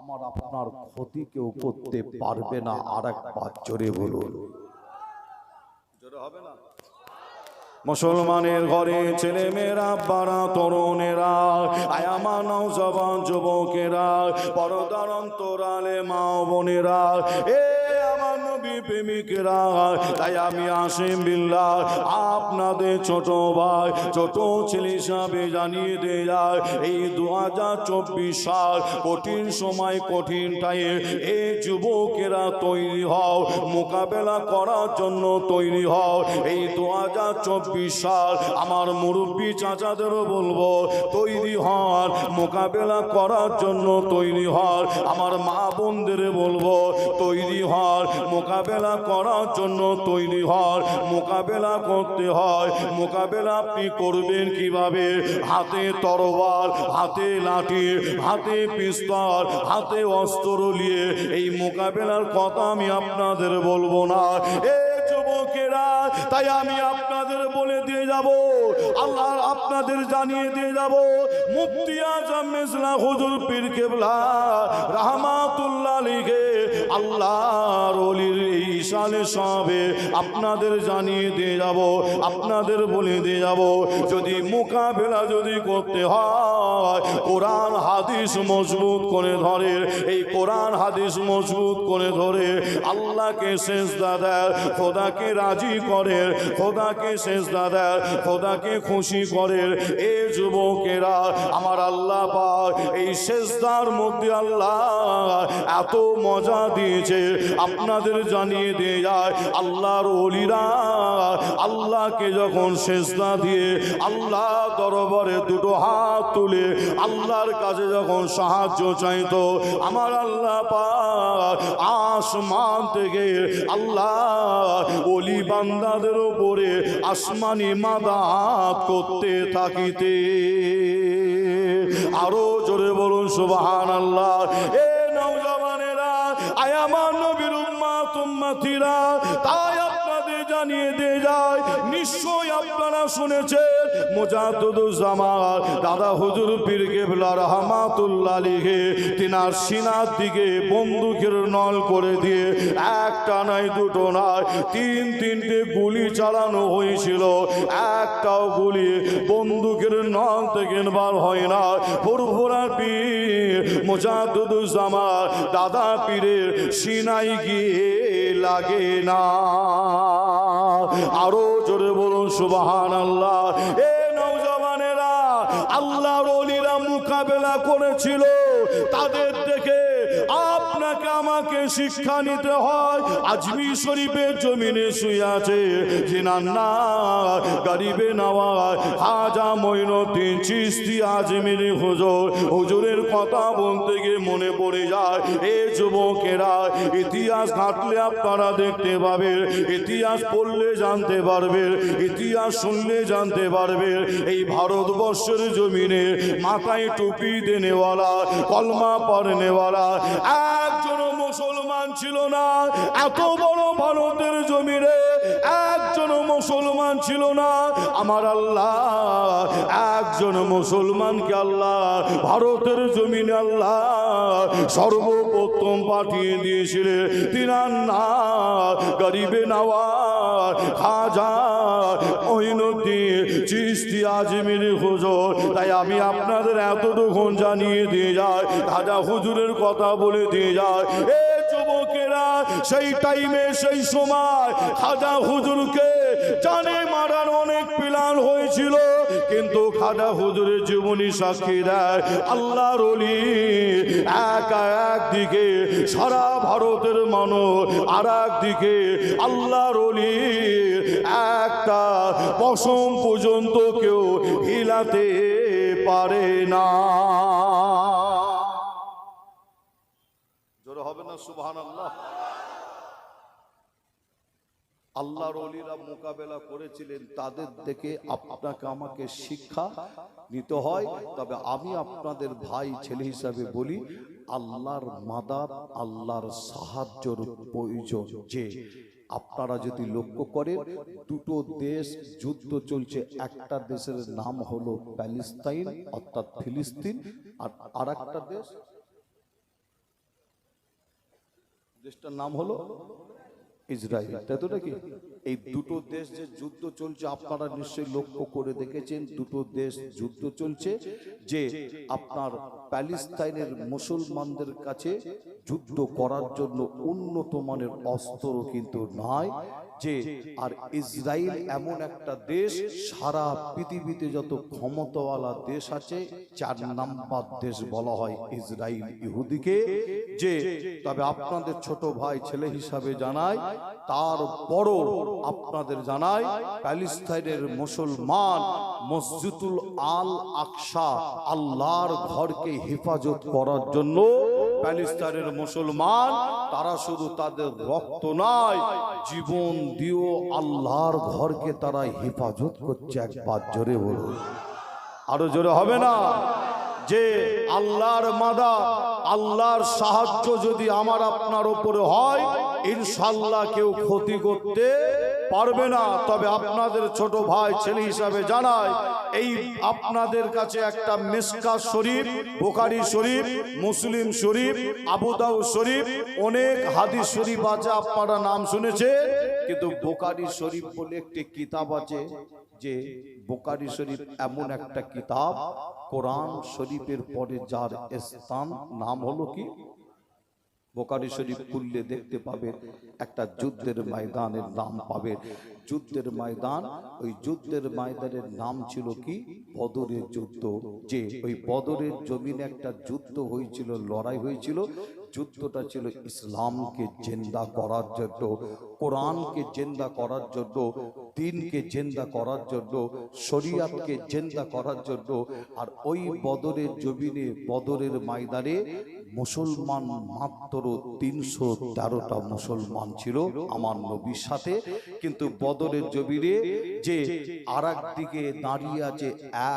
আমার আপনার ক্ষতি কেউ করতে পারবে না। আর একবার জোরে বলুন। জোরে হবে না? মুসলমানের ঘরে ছেলে মেয়েরা বাড়া তরুণেরা আয়ামা নৌজবান যুবকেরা পরদার অন্তরালে মা বোনেরা এ প্রেমিকেরা তাই আমি আসিম বিল্লাহ। আপনাদের ছোট ভাই, ছোট ছেলে হিসাবে জানিয়ে দিয়ে এই দু হাজার চব্বিশ সাল কঠিন সময়, কঠিন টাইমে এই যুবকেরা তৈরি হও, মোকাবেলা করার জন্য তৈরি হও। এই দু হাজার চব্বিশ সাল আমার মুরব্বী চাচাদেরও বলব, তৈরি হন, মোকাবেলা করার জন্য তৈরি হন। আমার মা বোনদের বলব, তৈরি হন, মোকাবেলা করার জন্য তৈরি হয়, মোকাবেলা করতে হয়। মোকাবেলা আপনি করবেন কীভাবে? হাতে তরবার হাতে লাঠি, হাতে পিস্তল, হাতে অস্ত্র নিয়ে। এই মোকাবেলার কথা আমি আপনাদের বলব না। এ যুবকেরা, তাই আমি আপনাদের বলে দিয়ে যাব। আল্লাহ আপনাদের জানিয়ে দিয়ে যাব। মুফতি আজম হুজুর পীর কেবলা রাহমাতুল্লাহ লিখে আল্লাহর এই সালে সবে আপনাদের জানিয়ে দিয়ে যাব, আপনাদের বলে দিয়ে যাব, যদি মোকাবেলা যদি করতে হয়, কোরআন হাদিস মজবুত করে ধরে, এই কোরআন হাদিস মজবুত করে ধরে, আল্লাহকে শেষ দাদা খোদাকে রাজি করে, খোদাকে শেষ দাদা খোদাকে খুশি করে, এ যুবকেরা, আমার আল্লাহ পাক, এই শেষদার মধ্যে আল্লাহ এত মজা দিয়েছে আপনাদের জানিয়ে দিয়ে যায়, আল্লাহর অলিরা আল্লাহকে যখন শেষদা দিয়ে, আল্লাহ দরবারে দুটো হাত তুলে, আল্লাহর কাছে যখন সাহায্য চাইতো, আমার আল্লাহ আসমান থেকে আল্লাহ অলি বান্দাদের উপরে আসমানি মাদাত করতে থাকিতে। আরও জোরে বলুন সুবাহান আল্লাহ এ উম্মাতিরা তাই আপনাদের জানিয়ে দিয়ে যায় নিশ্চয় আপনারা শুনেছেন মুজাদুজ্জামান দাদা হুজুর পীর কেবলা রহমাতুল্লাহ লিখে তিনার সিনার দিকে বন্দুকের নল করে দিয়ে, একটা নয়, দুটো নয়, তিন, তিনটে গুলি চালানো হয়েছিল। একটাও গুলি বন্দুকের নল থেকে বার হয় না। ফুরফুরা পীর মুজাদুজ্জামান দাদা পীরের সিনাই গিয়ে লাগে না। আরও জোরে বলুন সুবাহান আল্লাহ এ নৌজওয়ানেরা আল্লাহর অলিরা মোকাবেলা করেছিল। শিক্ষা নিতে হয়। আজমি শরীফের জমিনে শুয়ে আছে। জিনার না, গরিবে নওয়াজ। হাজা মঈনুদ্দিন চিস্তি আজমির হুজুর। হুজুরের কথা বলতে গিয়ে মনে পড়ে যায়, এ যুবকেরা ইতিহাস ঘাটলে আপনারা দেখতে পাবেন, ইতিহাস পড়লে জানতে পারবেন, ইতিহাস শুনলে জানতে পারবেন। এই ভারতবর্ষের জমিনে মাথায় টুপি দেনেওয়ালা, কলমা পড়নেওয়ালা একজন মুসলমান ছিল না। এত বড় ভারতের জমিনে একজন মুসলমান ছিল না। আমার আল্লাহ, একজন মুসলমানকে আল্লাহ, ভারতের জমিনে আল্লাহ সর্বপ্রথম পাঠিয়ে দিয়েছিলেন। তিনার না গরিবে নওয়াজ, খাজা মহিনুদ্দিন চিস্তি আজমির হুজুর। তাই আমি আপনাদের এতটুকু জানিয়ে দিয়ে যায় খাজা হুজুরের কথা বলে দিয়ে যায় সেই টাইমে সেই সময় খাজা হুজুরকে জানে মারার অনেক প্ল্যান হয়েছিল, কিন্তু খাজা হুজুরের জীবনী সাক্ষী দেয়, আল্লাহর অলি একা একদিকে সারা ভারতের মানুষ আর একদিকে আল্লাহর অলি একটা পশম পর্যন্ত কেউ হিলাতে পারে না। হবে না সুবহান আল্লাহ আল্লাহর অলিরা মোকাবেলা করেছিলেন তাদের দেখে আপনাকে আমাকে শিক্ষা নিতে হয়। তবে আমি আপনাদের ভাই, ছেলে হিসাবে বলি, আল্লাহর মাদাত আল্লাহর সাহায্যর প্রয়োজন যে। আপনারা যদি লক্ষ্য করেন, দুটো দেশ যুদ্ধ চলছে। একটা দেশের নাম হলো প্যালেস্তাইন, অর্থাৎ ফিলিস্তিন, আর আরেকটা দেশ, দেশটার নাম হলো ইসরায়েল। তাই তো নাকি এই দুটো দেশ যে যুদ্ধ চলছে, আপনারা নিশ্চয়ই লক্ষ্য করে দেখেছেন, দুটো দেশ যুদ্ধ চলছে যে আপনার প্যালেস্তাইনের মুসলমানদের কাছে যুদ্ধ করার জন্য উন্নত মানের অস্ত্র কিন্তু নয় যে আর ইসরায়েল এমন একটা দেশ, সারা পৃথিবীতে যত ক্ষমতাওয়ালা দেশ আছে, চার নাম্বার দেশ বলা হয় ইসরায়েল ইহুদিকে, যে তবে আপনাদের ছোট ভাই ছেলে হিসাবে জানায় তার বড় আপনাদের জানায়, প্যালেস্তাইনের মুসলমান মসজিদুল আল আকসা, আল্লাহর ঘরকে হেফাজত করার জন্য প্যালেস্তাইনের মুসলমান, তারা শুধু তাদের রক্ত নয় জীবন দিও আল্লাহর ঘরকে তারা হেফাজত করছে একবার জোরে বলুন। আরও জোরে হবে না? যে আল্লাহর মাদা, আল্লাহর সাহায্য যদি আমার আপনার ওপরে হয় ইনশাল্লাহ কেউ ক্ষতি করতে পারবে না, তবে আপনাদের ছোট ভাই ছেলে হিসাবে জানায় এই আপনাদের কাছে একটা মেসকা শরীফ বোকারি শরীফ, মুসলিম শরীফ আবুদাউ শরীফ, অনেক হাদিস শরীফ আছে, আপনারা নাম শুনেছে কিন্তু বোকারি শরীফ বলে একটি কিতাব আছে যে বোকারি শরীফ এমন একটা কিতাব, কোরআন শরীফের পরে যার স্থান, নাম হলো কি? বোকারি শরীফ খুললে দেখতে পাবে, একটা যুদ্ধের ময়দানের নাম পাবে। যুদ্ধের ময়দান, ওই যুদ্ধের ময়দানের নাম ছিল কি? বদরের যুদ্ধ। যে ওই বদরের জমিনে একটা যুদ্ধ হয়েছিল, লড়াই হয়েছিল, যুদ্ধটা ছিল ইসলামকে জেন্দা করার জন্য, কোরআনকে জেন্দা করার জন্য, দিনকে জেন্দা করার জন্য, শরিয়াতকে জেন্দা করার জন্য, আর ওই বদরের জমিনে, বদরের ময়দানে মুসলমান মাত্র তিনশো তেরোটা মুসলমান ছিল আমার নবীর সাথে। কিন্তু বদরের জমিনে যে আর দিকে দাঁড়িয়ে আছে,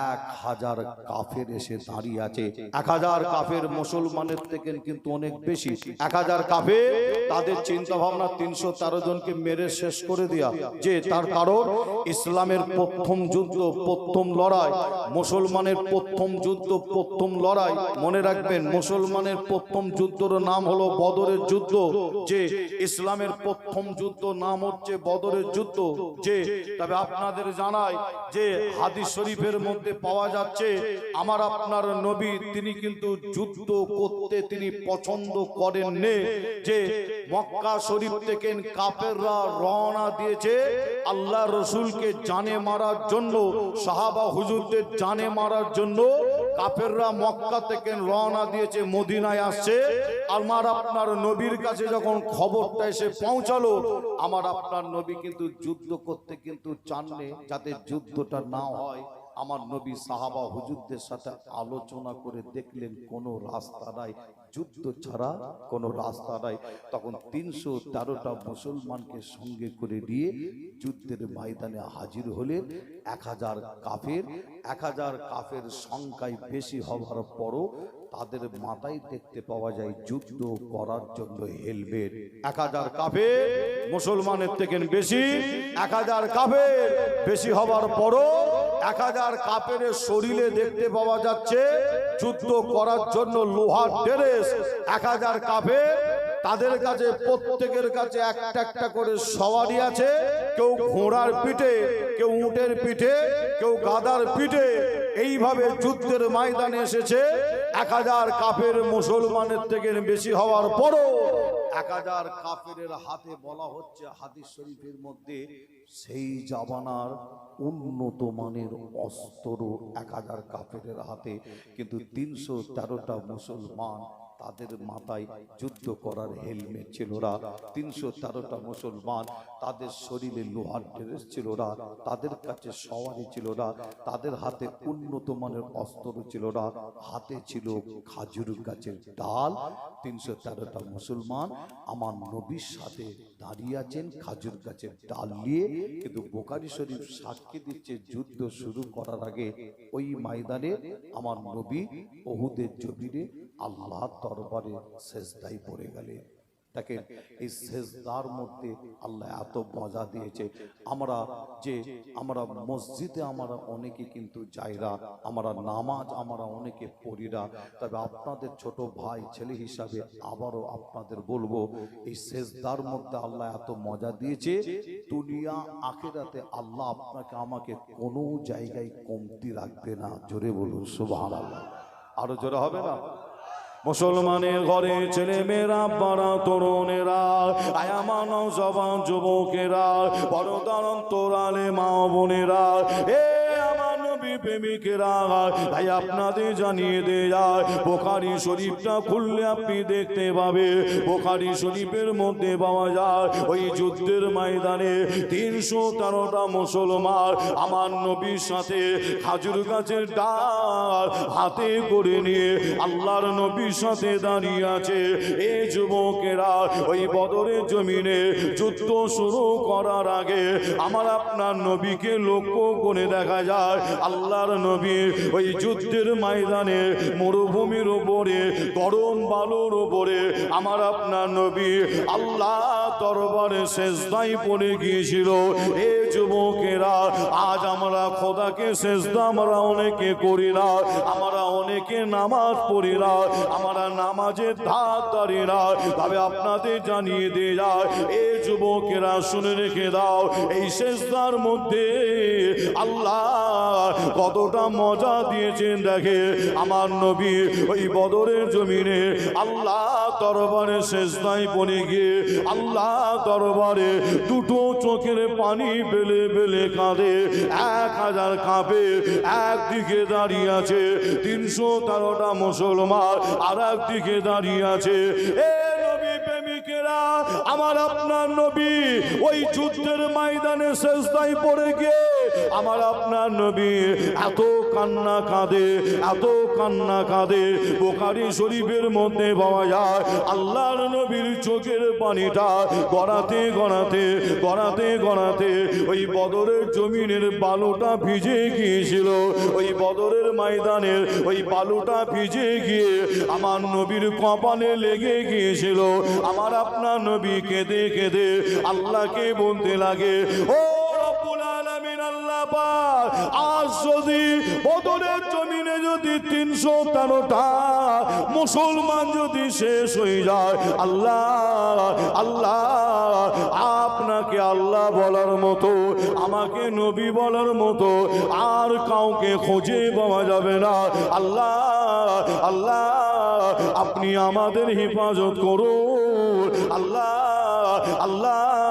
এক হাজার কাফের এসে দাঁড়িয়ে আছে। এক হাজার কাফের মুসলমানের থেকে কিন্তু অনেক বেশি। এক হাজার কাফের, তাদের চিন্তা ভাবনা তিনশো তেরো জনকে মেরে শেষ করে দেওয়া যে তার কারণ, ইসলামের প্রথম যুদ্ধ, প্রথম লড়াই। মুসলমানের প্রথম যুদ্ধ, প্রথম লড়াই। মনে রাখবেন, মুসলমানের প্রথম যুদ্ধর নাম হলো বদরের যুদ্ধ, যে ইসলামের প্রথম যুদ্ধ নাম হচ্ছে বদরের যুদ্ধ, যে তবে আপনাদের জানাই যে হাদিস শরীফের মধ্যে পাওয়া যাচ্ছে, আমার আপনার নবী তিনি কিন্তু যুদ্ধ করতে তিনি পছন্দ করেন নে যে মক্কা শরীফ থেকে কাফেররা রওনা দিয়েছে আল্লাহ রসুলকে জানে মারার জন্য, সাহাবা হুজুরদের জানে মারার জন্য, কাফেররা মক্কা থেকে রওনা দিয়েছে মদিনায় আসছে। আমার আপনার নবীর কাছে যখন খবরটা এসে পৌঁছালো, আমার আপনার নবী কিন্তু যুদ্ধ করতে কিন্তু চাননি, যাতে যুদ্ধটা না হয়। আমার নবী সাহাবা হুজুরদের সাথে আলোচনা করে দেখলেন, কোনো রাস্তা নাই। যুদ্ধ ছাড়া কোনো রাস্তা নাই। তখন তিনশো তেরোটা মুসলমানকে সঙ্গে করে নিয়ে যুদ্ধের ময়দানে হাজির হলেন। এক হাজার কাফের, এক হাজার কাফের সংখ্যায় বেশি হওয়ার পরও তাদের মাথায় দেখতে পাওয়া যায় যুদ্ধ করার জন্য হেলমেট। এক হাজার কাফের মুসলমানের থেকে বেশি এক হাজার কাফের বেশি হওয়ার পরও এক হাজার কাপের শরীরে দেখতে পাওয়া যাচ্ছে যুদ্ধ করার জন্য লোহার ড্রেস। এক হাজার কাপের তাদের কাছে প্রত্যেকের কাছে একটা একটা করে সওয়ারি আছে। কেউ ঘোড়ার পিঠে কেউ উটের পিঠে কেউ গাদার পিঠে। এইভাবে যুদ্ধের ময়দানে এসেছে। এক হাজার কাপের মুসলমানের থেকে বেশি হওয়ার পরও এক হাজার কাফের হাতে বলা হচ্ছে হাদিস শরীফের মধ্যে সেই জামানার উন্নত মানের অস্ত্র এক হাজার কাফের হাতে, কিন্তু তিনশো তেরোটা মুসলমান তাদের মাথায় যুদ্ধ করার হেলমেট ছিল না। তিনশো তেরোটা মুসলমান তাদের শরীরে লোহার ড্রেস ছিল না। তাদের কাছে সওয়ারি ছিল না। তাদের হাতে উন্নত মানের অস্ত্র ছিল না। হাতে ছিল খাজুর গাছের ডাল। তিনশো তেরোটা মুসলমান আমার নবীর সাথে দাঁড়িয়ে আছেন খাজুর গাছের ডাল নিয়ে, কিন্তু বোকারি শরীফ সাক্ষী দিচ্ছে, যুদ্ধ শুরু করার আগে ওই ময়দানে আমার নবী ওহুদের জমিনে আল্লাহ দরবারে শেষদাই পড়ে গেলেন। দেখেন এই সেজদার মধ্যে আল্লাহ এত মজা দিয়েছে। আমরা যে আমরা মসজিদে আমরা অনেকে কিন্তু যাইরা আমরা নামাজ আমরা অনেকে পড়িরা তবে আপনাদের ছোট ভাই ছেলে হিসাবে আবারও আপনাদের বলব এই সেজদার মধ্যে আল্লাহ এত মজা দিয়েছে দুনিয়া আখেরাতে আল্লাহ আপনাকে আমাকে কোনো জায়গায় কমতি রাখবে না। জোরে বলুন সুবহানাল্লাহ। আরও জোরে হবে না? মুসলমানের ঘরে ছেলে মেয়েরা পাড়া তরুণেরা আয়া মানব জবান যুবকেরা, বড় দারণ তোরালে মা বোনেরা, এ নবী প্রেমিকেরা তাই আপনাদের জানিয়ে দে যায় বোখারি শরীফটা খুললে আপনি দেখতে পাবে। বোখারি শরীফের মধ্যে পাওয়া যায়, ওই যুদ্ধের ময়দানে তিনশো তেরোটা মুসলমান আমার নবীর সাথে খাজুর গাছের ডাল হাতে করে নিয়ে আল্লাহর নবীর সাথে দাঁড়িয়ে আছে। এই যুবকেরা ওই বদরের জমিনে যুদ্ধ শুরু করার আগে আমার আপনার নবীকে লক্ষ্য করে দেখা যায় আল্লাহর নবী ওই যুদ্ধের ময়দানে মরুভূমির ওপরে গরম বালুর ওপরে আমার আপনার নবী আল্লাহ দরবারে শেষদাই পড়ে গিয়েছিল। এ যুবকেরা, আজ আমরা খোদাকে শেষদা আমরা অনেকে করি না, আমরা অনেকে নামাজ পড়ি না, আমরা নামাজের ধার দাঁড়ি না। তবে আপনাদের জানিয়ে দিয়ে যায়, এ যুবকেরা শুনে রেখে দাও, এই শেষদার মধ্যে আল্লাহ কতটা মজা দিয়েছেন দেখে আমার নবী ওই বদরের জমিনে আল্লাহ দরবারে শেষদাই পড়ে গিয়ে আল্লাহ দরবারে দুটো চোখের পানি বেলে বেলে কাঁদে। এক হাজার কাঁপে একদিকে দাঁড়িয়ে আছে তিনশো তেরোটা মুসলমান আর একদিকে দাঁড়িয়ে আছে। এ নবী প্রেমিকেরা, আমার আপনার নবী ওই যুদ্ধের ময়দানে শেষদাই পড়ে গিয়ে আমার আপনার নবী এত কান্না কাঁদে, এত কান্না কাঁদে। বোকারি শরীফের মধ্যে পাওয়া যায়, আল্লাহর নবীর চোখের পানিটা গড়াতে গড়াতে গড়াতে গড়াতে ওই বদরের জমিনের বালুটা ভিজে গিয়েছিল। ওই বদরের ময়দানের ওই বালুটা ভিজে গিয়ে আমার নবীর কপালে লেগে গিয়েছিল। আমার আপনার নবী কেঁদে কেঁদে আল্লাহকে বলতে লাগে, ও আল্লাহ আজ যদি বদরের জমিনে যদি তিনশো তেরোটা মুসলমান যদি শেষ হয়ে যায়, আল্লাহ আল্লাহ, আপনাকে আল্লাহ বলার মতো, আমাকে নবী বলার মতো আর কাউকে খোঁজে পাওয়া যাবে না। আল্লাহ আল্লাহ, আপনি আমাদের হেফাজত করুন। আল্লাহ আল্লাহ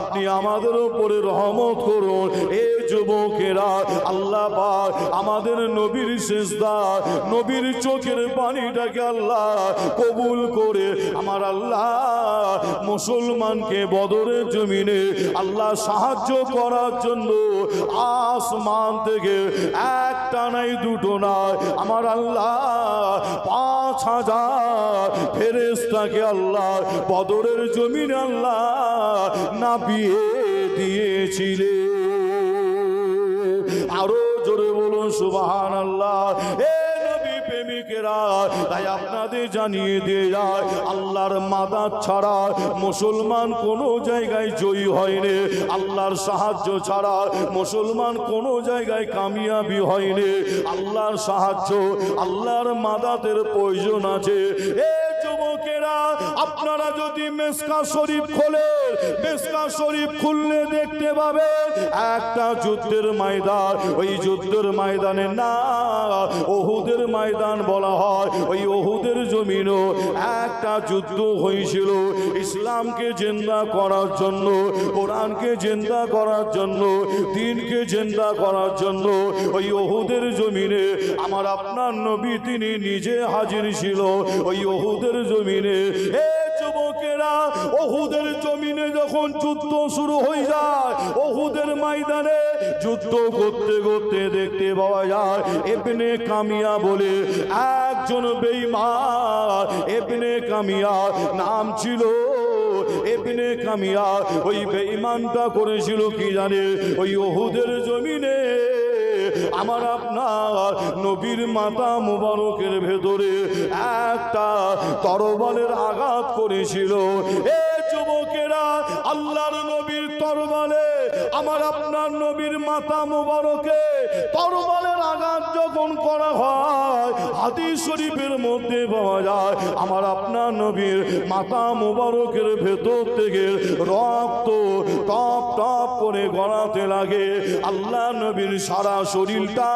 আপনি আমাদের উপরে রহমত করুন। এ যুবকেরা, আল্লাহ আমাদের নবীর শেষদা নবীর চোখের পানিটাকে আল্লাহ কবুল করে আমার আল্লাহ মুসলমানকে বদরের জমিনে আল্লাহ সাহায্য করার জন্য আসমান থেকে একটা নাই, দুটো নাই। আমার আল্লাহ পাঁচ হাজার ফেরেস্তাকে আল্লাহ বদরের জমির আল্লাহ না বিয়ে দিয়েছিলে আরও জোরে বলুন সুবাহান আল্লাহ এ তাই আপনাদের জানিয়ে দিয়ে যায় আল্লাহর মাদার ছাড়া মুসলমান কোনো জায়গায় জয়ী হয়নি। আল্লাহর সাহায্য ছাড়া মুসলমান কোনো জায়গায় কামিয়াবি হয়নি। আল্লাহর সাহায্য, আল্লাহর মাদাতের প্রয়োজন আছে। এ আপনারা যদি মেসকা শরীফ খোলেন, মেসকা শরীফ খুললে দেখতে পাবেন একটা যুদ্ধের ময়দান। ওই যুদ্ধের ময়দানে না, ওহুদের ময়দান বলা হয়, ওই ওহুদের জমিনও একটা যুদ্ধ হয়েছিল। ইসলামকে জেন্দা করার জন্য, কোরআনকে জেন্দা করার জন্য, দিনকে জেন্দা করার জন্য ওই ওহুদের জমিনে আমার আপনার নবী তিনি নিজে হাজির ছিল। ওই ওহুদের জমিনে এ যুবকেরা ওহুদের জমিনে যখন যুদ্ধ শুরু হয়ে যায় ওহুদের ময়দানে যুদ্ধ করতে করতে দেখতে পাওয়া যায় এপনে কামিয়া বলে, একজন বেঈমান এপনে কামিয়া নাম ছিল। এপনে কামিয়া ওই বেইমানটা করেছিল কি জানে? ওই ওহুদের জমিনে আমার আপনার নবীর মাতা মুবারকের ভেতরে একটা তরবালের আঘাত করেছিল। এ যুবকেরা আল্লাহর নবীর তরবালে আমার আপনার নবীর মাতা মুবারকে তরবালের আঘাত যখন করা হয়, হাদিস শরীফের মধ্যে পাওয়া যায়, আমার আপনার নবীর মাতা মুবারকের ভেতর থেকে রক্ত টপ টপ করে গড়াতে লাগে। আল্লাহ নবীর সারা শরীরটা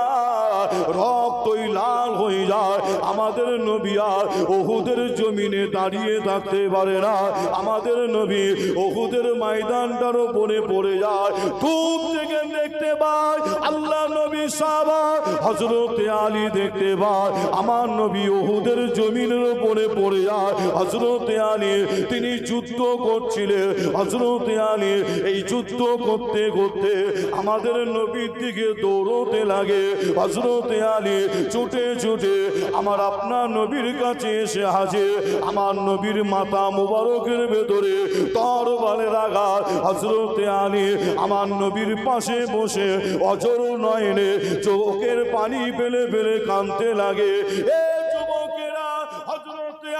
রক্তই লাল হয়ে যায়। আমাদের নবী আর ওহুদের জমিনে দাঁড়িয়ে থাকতে পারে না। আমাদের নবী ওহুদের ময়দানটার উপরে পড়ে যায়। দূর থেকে দেখতে পায়, আল্লাহ নবী সাবা হজরত আলী দেখতে পায়। আমার নবী ওহুদের জমিনের উপরে পড়ে যায়। হজরত আলী, তিনি যুদ্ধ করছিলেন। হজরত আলী, এই যুদ্ধ করতে করতে আমাদের নবীর দিকে দৌড়তে লাগে। হজরত আলী ছুটে ছুটে আমার আপনার নবীর কাছে এসে হাজির। আমার নবীর মাথা মুবারকের ভেতরে তর তরবালের আঘাত। হজরত আলী আমার নবীর পাশে বসে অজর নয়নে চোখের পানি পেলে ফেলে কাঁদতে লাগে। এ যুবকেরা হজরতে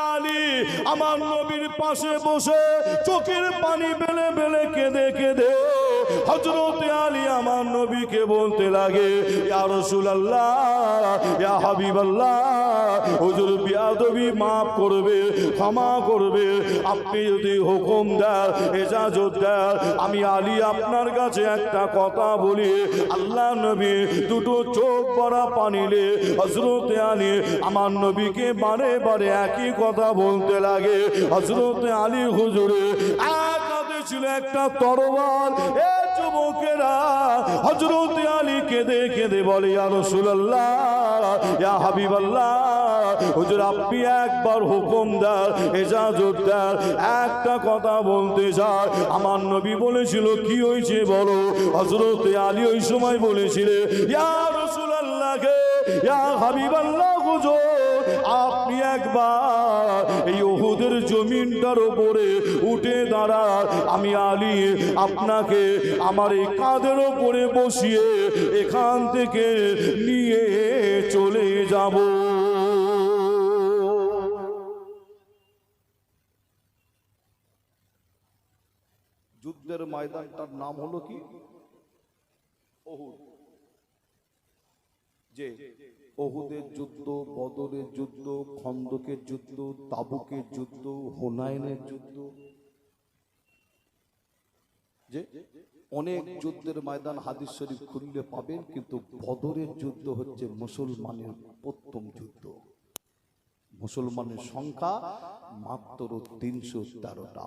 আমার নবীর পাশে বসে চোখের পানি বেলে বেলে কেঁদে কেঁদে হজরতে আলী আমার নবীকে বলতে লাগে, ইয়া রাসূলুল্লাহ, ইয়া হাবিবাল্লাহ, হুজুর বিয়াদবি মাফ করবে, ক্ষমা করবে। আপনি যদি হুকুম দেন, এজাজত দেন, আমি আলী আপনার কাছে একটা কথা বলি। আল্লাহ নবী দুটো চোখ ভরা পানিলে হজরতে আলী আমার নবীকে বারে বারে একই কথা বলতে লাগে। হজরতে আলী হুজুরে, এক ছিল একটা এ যুবকেরা হজরত আলী কেঁদে কেঁদে বলে আপনি একবার হুকুম এজাজত একটা কথা বলতে চাই। আমার নবী বলেছিল, কি হয়েছে বলো? হজরত আলী ওই সময় বলেছিলেন, ইয়া রাসূলুল্লাহকে হাবিবাল্লাহ হুজুর, আপনি একবার এই ওহুদের জমিনটার ওপরে উঠে দাঁড়ান। আমি আলী, আপনাকে আমার এই কাঁধের উপরে বসিয়ে এখান থেকে নিয়ে চলে যাব। যুদ্ধের ময়দানটার নাম হলো কি? ওহুদ যে ওহুদের যুদ্ধ, বদরের যুদ্ধ, খন্দকের যুদ্ধ, তাবুকের যুদ্ধ, হোনাইনের যুদ্ধ। যে অনেক যুদ্ধের ময়দান হাদিস শরীফ খুললে পাবেন, কিন্তু বদরের যুদ্ধ হচ্ছে মুসলমানের প্রথম যুদ্ধ। মুসলমানের সংখ্যা মাত্র তিনশো তেরোটা।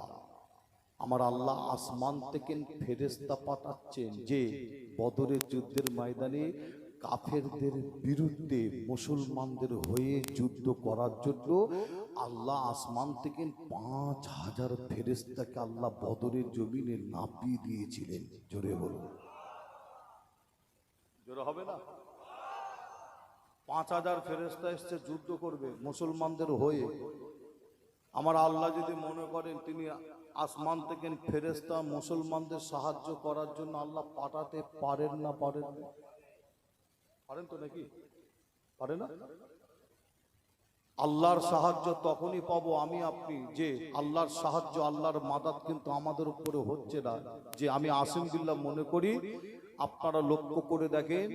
আমার আল্লাহ আসমান থেকে ফেরেস্তা পাঠাচ্ছেন যে বদরের যুদ্ধের ময়দানে কাফেরদের বিরুদ্ধে মুসলমানদের হয়ে যুদ্ধ করার জন্য আল্লাহ আসমান থেকে পাঁচ হাজার ফেরেস্তাকে আল্লাহ বদরের জমিনে নাপিয়ে দিয়েছিলেন। জোরে বলুন। জোরে হবে না? পাঁচ হাজার ফেরেস্তা এসছে, যুদ্ধ করবে মুসলমানদের হয়ে। আমার আল্লাহ যদি মনে করেন তিনি আসমান থেকে ফেরেস্তা মুসলমানদের সাহায্য করার জন্য আল্লাহ পাঠাতে পারেন না পারেন। না পারেন তো নাকি? পারে না? আল্লাহর সাহায্য তখনই পাবো আমি আপনি যে আল্লাহর সাহায্য, আল্লাহর মাদাত কিন্তু আমাদের উপরে হচ্ছে না। যে আমি আসিম মনে করি, আপনারা লক্ষ্য করে দেখেন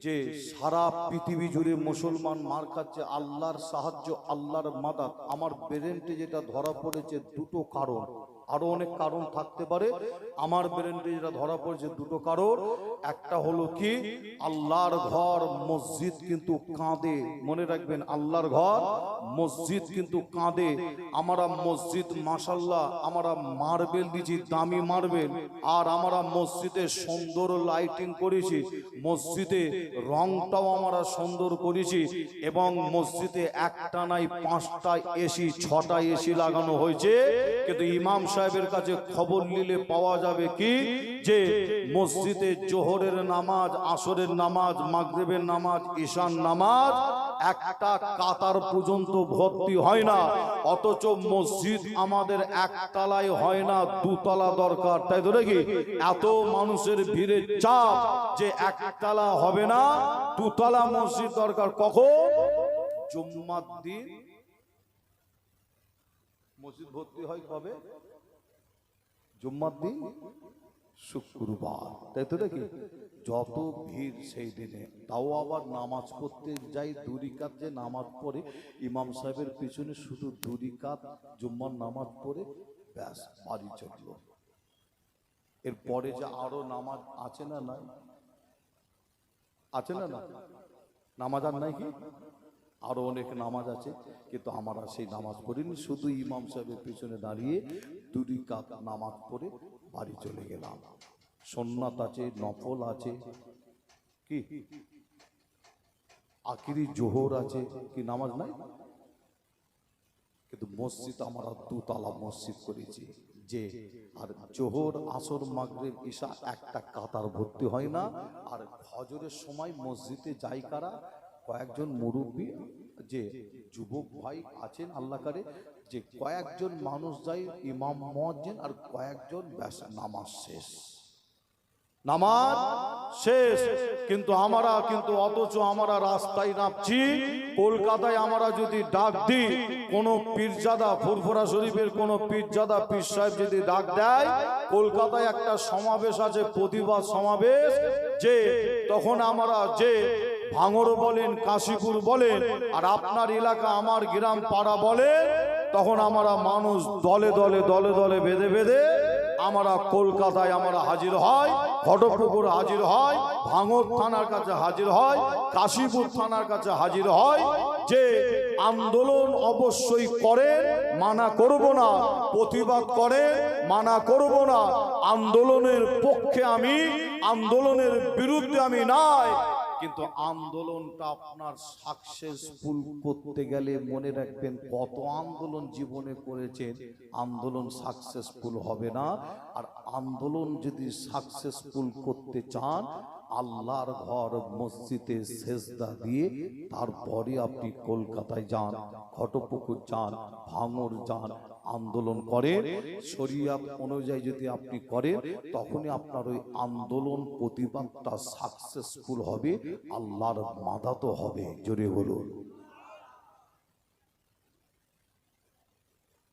যে সারা পৃথিবী জুড়ে মুসলমান মার খাচ্ছে আল্লাহর সাহায্য, আল্লাহর মাদাত। আমার ব্রেনটে যেটা ধরা পড়েছে দুটো কারণ। আরও অনেক কারণ থাকতে পারে। আমার ব্রেনটে যেটা ধরা পড়েছে দুটো কারণ। একটা হলো কি? আল্লাহর ঘর, মসজিদ কিন্তু কাঁদে। মনে রাখবেন, আল্লাহর ঘর, মসজিদ কিন্তু কাঁদে। আমরা মসজিদ মাসাল্লাহ আমরা মার্বেল দিয়েছি, দামি মার্বেল। আর আমরা মসজিদে সুন্দর লাইটিং করেছি। মসজিদে রংটাও আমরা সুন্দর করেছি এবং মসজিদে একটা নাই পাঁচটা এসি, ছটা এসি লাগানো হয়েছে। কিন্তু ইমাম সাহেবের কাছে খবর নিলে পাওয়া যাবে কি? যে মসজিদে জোহরের নামাজ, আসরের নামাজ, মাগরিবের নামাজ ঈশান নামাজ একটা কাতার পর্যন্ত ভর্তি হয় না। অথচ মসজিদ আমাদের একতলায় হয় না, দুতলা দরকার। তাই তো নাকি? এত মানুষের ভিড়ের চাপ যে একতলা হবে না, দুতলা মসজিদ দরকার কখন? জুম্মার দিন মসজিদ ভর্তি হয় কবে? জুম্মার দিন শুক্রবার। তাই তো নাকি? যত ভিড় সেই দিনে। তাও আবার নামাজ পড়তে যাই দুরিকাত যে নামাজ পড়ে, ইমাম সাহেবের পিছনে শুধু দুরিকাত জুম্মার নামাজ পড়ে, ব্যাস, বাড়ি চলল। এরপরে যে আরও নামাজ আছে না নাই? আছে না না নামাজ আর নাই কি? আরও অনেক নামাজ আছে, কিন্তু আমরা সেই নামাজ পড়িনি, শুধু ইমাম সাহেবের পিছনে দাঁড়িয়ে দুই কাপ নামাজ পড়ে বাড়ি চলে গেলাম। সোননাথ আছে, নফল আছে, কি? আখিরি জোহর আছে, কি নামাজ নাই? কিন্তু মসজিদ আমরা দুতলা মসজিদ করেছি, যে আর জোহর, আসর, মাগরেব ঈশা একটা কাতার ভর্তি হয় না, আর হজরের সময় মসজিদে যাই কারা? কয়েকজন মুরব্বী যে যুবক ভাই আছেন আল্লাহকারে যে কয়েকজন মানুষ যায় ইমাম মজ্জেন আর কয়েকজন ব্যাস নামাজ শেষ। নামাজ শেষ। কিন্তু আমরা কিন্তু অথচ আমরা রাস্তায় নামছি, কলকাতায় আমরা যদি ডাক দিই, কোন পীরজাদা, ফুরফুরা শরীফের কোন পীরজাদা, পীর সাহেব যদি ডাক দেয়, কলকাতায় একটা সমাবেশ আছে, প্রতিবাদ সমাবেশ, যে তখন আমরা যে ভাঙড় বলেন, কাশীপুর বলেন, আর আপনার এলাকা আমার গ্রাম পাড়া বলে, তখন আমরা মানুষ দলে দলে দলে দলে বেঁধে বেঁধে আমরা কলকাতায় আমরা হাজির হয় ঘটপুকুর হাজির হয় ভাঙর থানার কাছে হাজির হয়, কাশীপুর থানার কাছে হাজির হয়, যে আন্দোলন অবশ্যই করে মানা করব না, প্রতিবাদ করে মানা করব না, আন্দোলনের পক্ষে আমি, আন্দোলনের বিরুদ্ধে আমি নাই কিন্তু আন্দোলনটা আপনার সাকসেসফুল করতে গেলে মনে রাখবেন কত আন্দোলন জীবনে করেছেন, আন্দোলন সাকসেসফুল হবে না। আর আন্দোলন যদি সাকসেসফুল করতে চান, আল্লাহর ঘর, মসজিদে সেজদা দিয়ে তারপরে আপনি কলকাতায় যান, ঘটপুকুর যান, ভাঙর যান আন্দোলন করেন শরিয়াত অনুযায়ী যদি আপনি করেন তখনই আপনার ওই আন্দোলন প্রতিবাদটা সাকসেসফুল হবে, আল্লাহর মাদাতো হবে। জোরে বলুন।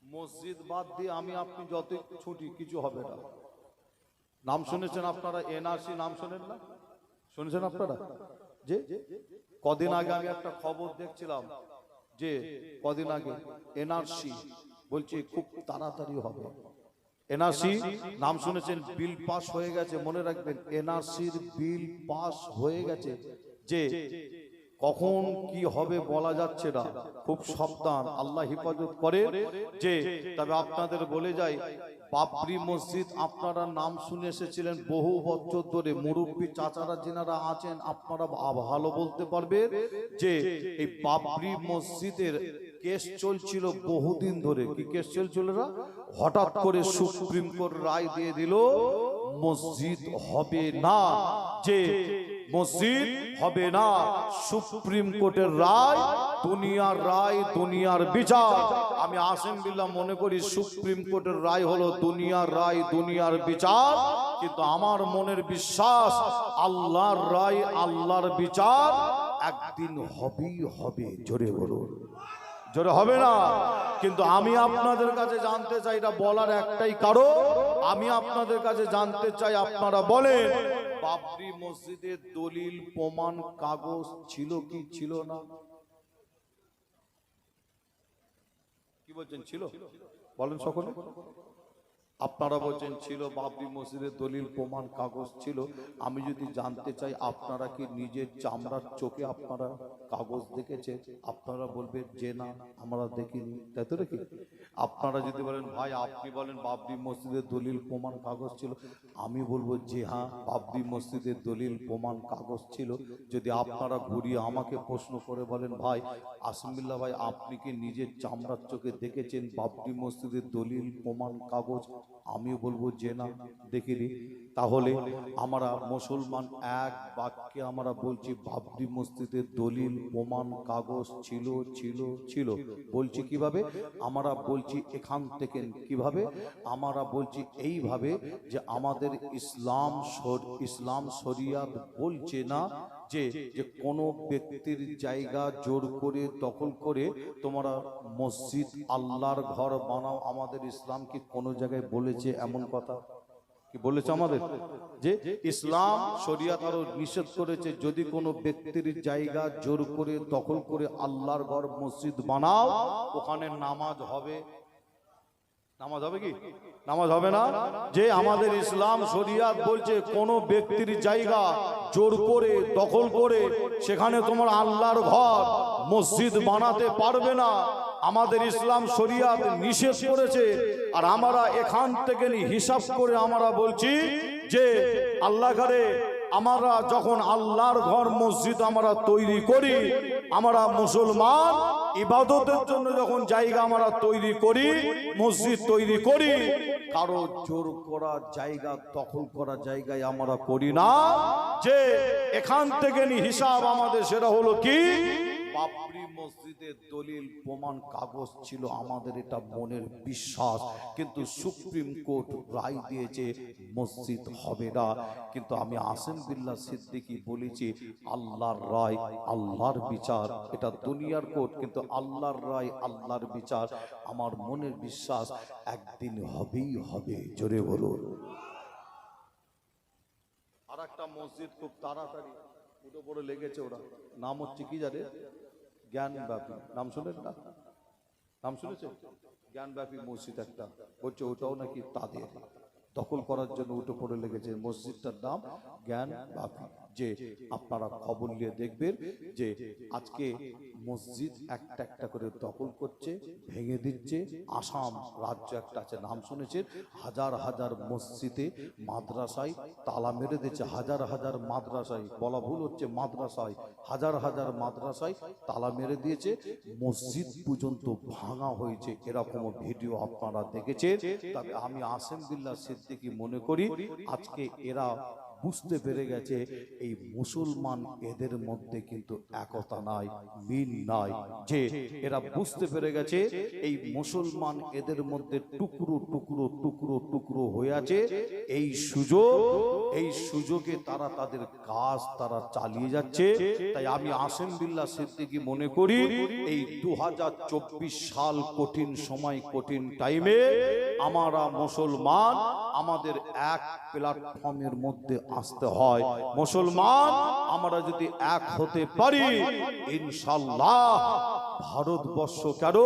মসজিদ বাদ দিয়ে আমি, আপনি যত ছুটি, কিছু হবে না। নাম শুনেছেন আপনারা, এনআরসি নাম শোনেন না? শুনেছেন আপনারা? যে কদিন আগে আমি একটা খবর দেখছিলাম, যে কদিন আগে এনআরসি বলছে, খুব তাড়াতাড়ি হবে। এনআরসি নাম শুনেছেন, বিল পাস হয়ে গেছে। মনে রাখবেন, এনআরসির বিল পাস হয়ে গেছে যে কখন কি হবে বলা যাচ্ছে না। খুব সাবধান, আল্লাহ হেফাজত করে যে, তবে আপনাদের বলে যাই, বাবরি মসজিদ, আপনারা নাম শুনে এসেছিলেন বহু বছর ধরে, মুরব্বী চাচারা যেনারা আছেন, আপনারা ভালো বলতে পারবেন যে, এই বাবরি মসজিদের কেস চলছিল বহুদিন ধরে। কি কেস চলছিল না হঠাৎ করে সুপ্রিম কোর্ট রায় দিয়ে দিল মসজিদ হবে না। যে মসজিদ হবে না। সুপ্রিম কোর্টের রায় দুনিয়ার রায় দুনিয়ার বিচার। আমি আসেম বিল্লাহ মনে করি সুপ্রিম কোর্টের রায় হলো দুনিয়ার রায় দুনিয়ার বিচার। কিন্তু আমার মনের বিশ্বাস আল্লাহর রায় আল্লাহর বিচার একদিন হবেই হবে জোরে বলুন। জোরে হবে না। কিন্তু আমি আপনাদের কাছে জানতে চাই, এটা বলার একটাই কারণ, আমি আপনাদের কাছে জানতে চাই, আপনারা বলেন, বাবরি মসজিদের দলিল, প্রমাণ, কাগজ ছিল কি ছিল না? কি বলছেন, ছিল? বলেন সকলে। আপনারা বলছেন, ছিল বাবরি মসজিদের দলিল, প্রমাণ, কাগজ ছিল। আমি যদি জানতে চাই, আপনারা কি নিজের চামড়ার চোখে আপনারা কাগজ দেখেছে আপনারা বলবেন, যে না, আমরা দেখিনি। তাই তো নাকি? আপনারা যদি বলেন, ভাই, আপনি বলেন, বাবরি মসজিদের দলিল প্রমাণ কাগজ ছিল। আমি বলব যে হ্যাঁ বাবরি মসজিদের দলিল প্রমাণ কাগজ ছিল। যদি আপনারা ঘুরিয়ে আমাকে প্রশ্ন করে বলেন, ভাই, আসমিল্লা ভাই, আপনি কি নিজের চামড়ার চোখে দেখেছেন বাবরি মসজিদের দলিল প্রমাণ কাগজ? আমিও বলব, যে না, দেখিনি। তাহলে আমরা মুসলমান এক বাক্যে আমরা বলছি বাবরি মসজিদের দলিল, প্রমাণ, কাগজ ছিল ছিল ছিল। বলছি কীভাবে? আমরা বলছি, এখান থেকে কীভাবে? আমরা বলছি, এইভাবে যে আমাদের ইসলাম ইসলাম শরিয়াত বলছে না যে যে কোনো ব্যক্তির জায়গা জোর করে দখল করে তোমরা মসজিদ আল্লাহর ঘর বানাও, আমাদের ইসলাম কি কোনো জায়গায় বলেছে এমন কথা? বলেছে আমাদের? যে ইসলাম শরিয়াত আরও নিষেধ করেছে, যদি কোনো ব্যক্তির জায়গা জোর করে দখল করে আল্লাহর ঘর মসজিদ বানাও, ওখানে নামাজ হবে নামাজ হবে কি? নামাজ হবে না? যে আমাদের ইসলাম শরিয়াত বলছে, কোন ব্যক্তির জায়গা জোর করে, দখল করে, সেখানে তোমার আল্লাহর ঘর, মসজিদ বানাতে পারবে না। আমাদের ইসলাম শরিয়াত নিষেধ করেছে, আর আমরা এখান থেকে হিসাব করে আমরা বলছি যে আল্লাহ ঘরে আমরা যখন আল্লাহর ঘর, মসজিদ আমরা তৈরি করি আমরা মুসলমান, ইবাদতের জন্য যখন জায়গা আমরা তৈরি করি, মসজিদ তৈরি করি, কারও জোর করা জায়গা, দখল করা জায়গায় আমরা করি না। যে এখান থেকে নি হিসাব আমাদের, সেটা হলো কি? বাবরি মসজিদের দলিল, প্রমাণ কাগজ ছিল আমাদের, এটা মনের বিশ্বাস। কিন্তু সুপ্রিম কোর্ট রায় দিয়েছে, মসজিদ হবে না। কিন্তু আমি আসেম বিল্লাহ সিদ্দিকি বলেছি, আল্লাহর রায় আল্লাহর বিচার। এটা দুনিয়ার কোর্ট, কিন্তু আল্লাহর রায় আল্লাহর বিচার। আমার মনের বিশ্বাস একদিন হবেই হবে, জোরে বলুন। আর একটা মসজিদ খুব তাড়াতাড়ি, উঠে পড়ে লেগেছে ওরা। নাম হচ্ছে কি জানে জ্ঞানব্যাপী। নাম শুনেন না? নাম শুনেছে জ্ঞানব্যাপী মসজিদ একটা। বলছে, ওটাও নাকি তাদের। দখল করার জন্য উঠে পড়ে লেগেছে। মসজিদটার নাম জ্ঞানব্যাপী। যে আপনারা খবর নিয়ে দেখবেন যে আজকে মসজিদ একটা একটা করে দখল করছে ভেঙে দিচ্ছে। আসাম রাজ্য একটা আছে নাম শুনেছেন? হাজার হাজার মসজিদে মাদ্রাসায় তালা মেরে দিচ্ছে হাজার হাজার মাদ্রাসায় বলা ভুল হচ্ছে মাদ্রাসায় হাজার হাজার মাদ্রাসায় তালা মেরে দিয়েছে। মসজিদ পর্যন্ত ভাঙা হয়েছে। এরকম ভিডিও আপনারা দেখেছেন। তবে আমি আসেম বিল্লাহ সিদ্দিকি মনে করি আজকে এরা বুঝতে পেরে গেছে। এই মুসলমান এদের মধ্যে কিন্তু একতা নাই, মিল নাই। যে এরা বুঝতে পেরে গেছে, এই মুসলমান এদের মধ্যে টুকরো টুকরো টুকরো টুকরো হয়ে আছে। এই সুযোগ, এই সুযোগে তারা তাদের কাজ তারা চালিয়ে যাচ্ছে। তাই আমি আসেম বিল্লাহ সিদ্দিকি মনে করি, এই দু হাজার চব্বিশ সাল কঠিন সময়, কঠিন টাইমে আমরা মুসলমান, আমাদের এক প্ল্যাটফর্মের মধ্যে আসতে হয়। মুসলমান, আমরা যদি এক হতে পারি ইনশাল্লাহ ভারতবর্ষ কেন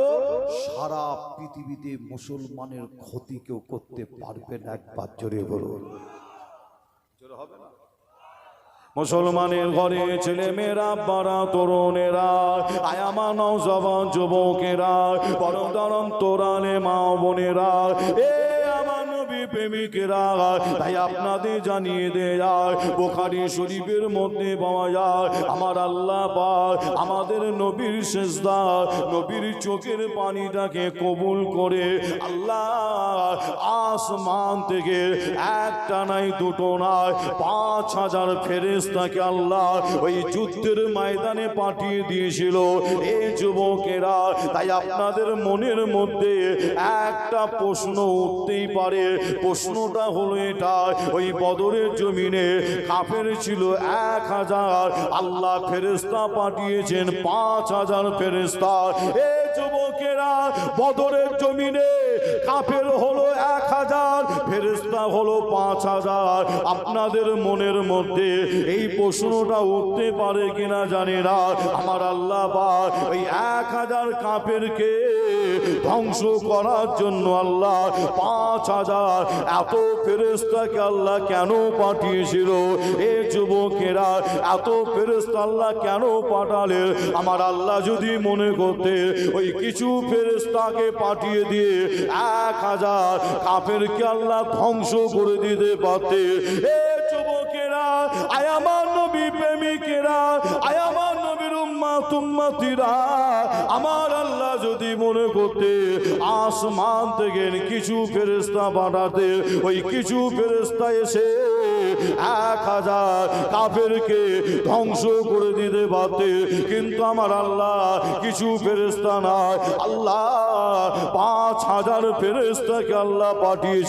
সারা পৃথিবীতে মুসলমানের ক্ষতি কেউ করতে পারবে না? একবার জোরে বলুন। না? মুসলমানের ঘরে ছেলে মেয়েরা বাড়া তরুণেরা আয়ামা নৌজবান যুবকেরা পরদরম তোরালে মা বোনেরা, এ প্রেমিকেরা তাই আপনাদের জানিয়ে দেয় বোখারি শরীফের মধ্যে পাওয়া যায়, আমার আল্লাহ পাক আমাদের নবীর শেষদা নবীর চোখের পানিটাকে কবুল করে আল্লাহ আসমান থেকে একটা নাই, দুটো নাই, পাঁচ হাজার ফেরেস্তাকে আল্লাহ ওই যুদ্ধের ময়দানে পাঠিয়ে দিয়েছিল। এ যুবকেরা, তাই আপনাদের মনের মধ্যে একটা প্রশ্ন উঠতেই পারে প্রশ্নটা হলো এটা ওই বদরের জমিনে কাফের ছিল এক হাজার, আল্লাহ ফেরেস্তা পাঠিয়েছেন পাঁচ হাজার ফেরেস্তা এ যুবকেরা, বদরের জমিনে কাফের হলো এক হাজার ফেরেস্তা হলো পাঁচ হাজার। আপনাদের মনের মধ্যে এই প্রশ্নটা উঠতে পারে কিনা জানি না। আমার আল্লাহ বা ওই এক হাজার কাফেরকে ধ্বংস করার জন্য আল্লাহ পাঁচ হাজার, এত ফেরেস্তাকে আল্লাহ কেন পাঠিয়েছিল? এ যুবকেরা, এত ফেরেস্তা আল্লাহ কেন পাঠালেন? আমার আল্লাহ যদি মনে করতে ওই কিছু ফেরেস্তাকে পাঠিয়ে দিয়ে এক হাজার কাফেরকে আল্লাহ ধ্বংস করে দিতে পারতে। এ যুবকেরা আয়ামান নবী প্রেমিকেরা আয়ামান নবীর উম্মাত তুম্মাতিরা আমার আল্লাহ যদি মনে করতে আসমান থেকে কিছু ফেরেস্তা পাঠাতে, ওই কিছু ফেরেস্তা এসে এক হাজার কাফেরকে ধ্বংস করে দিতে পারতে। কিন্তু আমার আল্লাহ কিছু ফেরেস্তা নয় আল্লাহ পাঁচ হাজার ফেরেস্তাকে আল্লাহ পাঠিয়েছে।